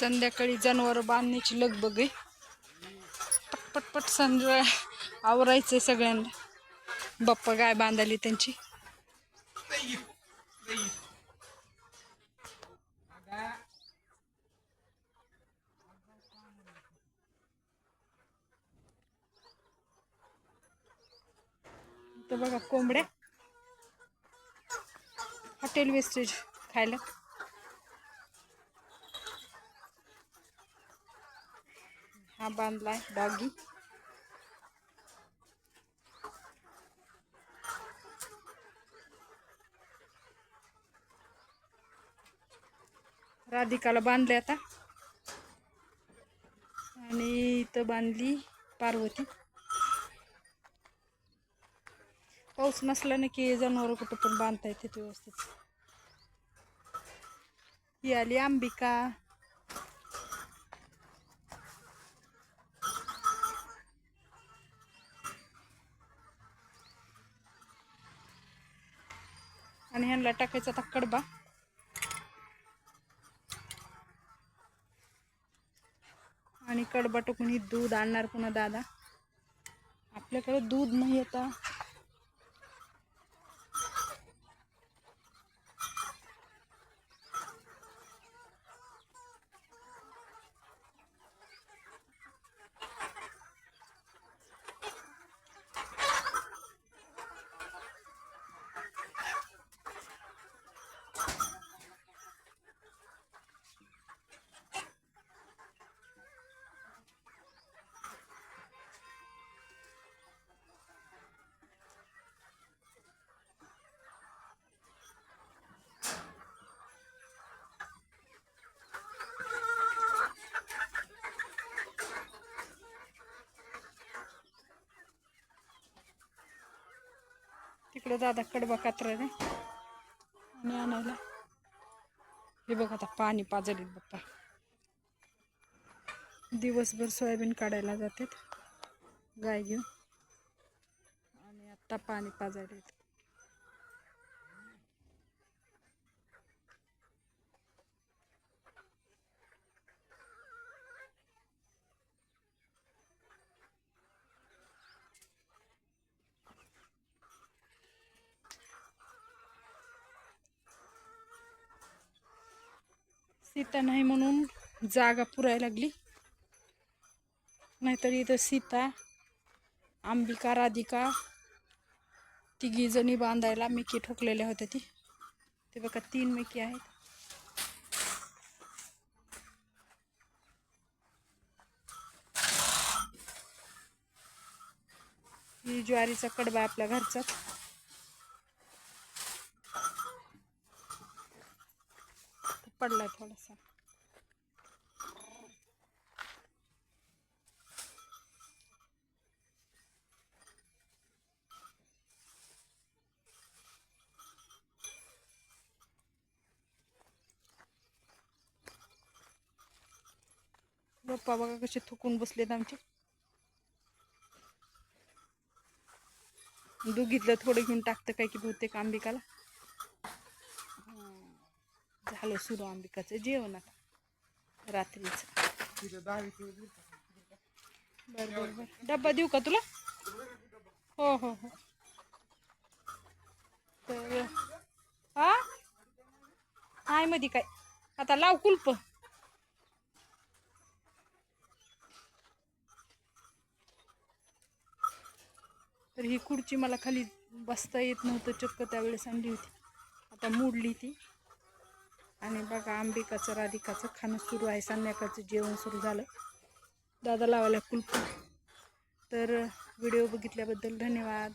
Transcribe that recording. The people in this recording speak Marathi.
संध्याकाळी जनावर बांधण्याची लगबग आहे. पटपटपट संज आवरायचं आवरायचंय सगळ्यांना. बाप्पा गाय बांधाली त्यांची. तर बघा कोंबड्या. हॉटेल वेस्टेज खायला. हा बांधलाय डॉगी राधिकाला बांधले आता आणि इथं बांधली पार्वती पाऊस नसला ना की जनावर कुठं पण बांधता येते व्यवस्थित ही आली अंबिका आणि टाकायचा आता कडबा. आणि कडबा टाकून ही दूध आणणार पुन्हा दादा. आपल्याकडे दूध नाही आता. तिकडे दादा कडबा कात्र रे. आणि आणायला. हे बघ आता पाणी पाजलीत बाप्पा. दिवसभर सोयाबीन काढायला जातात. गाय घेऊन. आणि आत्ता पाणी पाजायला येत सीता नाही म्हणून जागा पुरायला लागली. नाहीतर इथं सीता अंबिका राधिका तिघी जणी बांधायला मिकी ठोकलेल्या होत्या ती. ते बघा तीन मिकी आहेत. ही ज्वारीचा कडबा आपल्या घरचा पडलाय थोडासा. गप्पा बघा कसे थुकून बसलेत आमचे. दुघीतलं थोडं घेऊन टाकतं काय की बहुतेक आंबिकाला. झालं सुरू अंबिकाचं जेवण आता. रात्रीचं. बर बर बर. डब्बा देऊ का तुला? हो हो हो. तर हा आहे मध्ये काय? आता लाव कुलप. तर ही खुर्ची मला खाली बसता येत नव्हतं. चक्क त्यावेळेस आणली होती. आता मोडली ती. आणि बघा आंबिकाचं राधिकाचं खाणं सुरू आहे संध्याकाळचं जेवण सुरू झालं. दादा लावायला कुलप तर व्हिडिओ बघितल्याबद्दल धन्यवाद.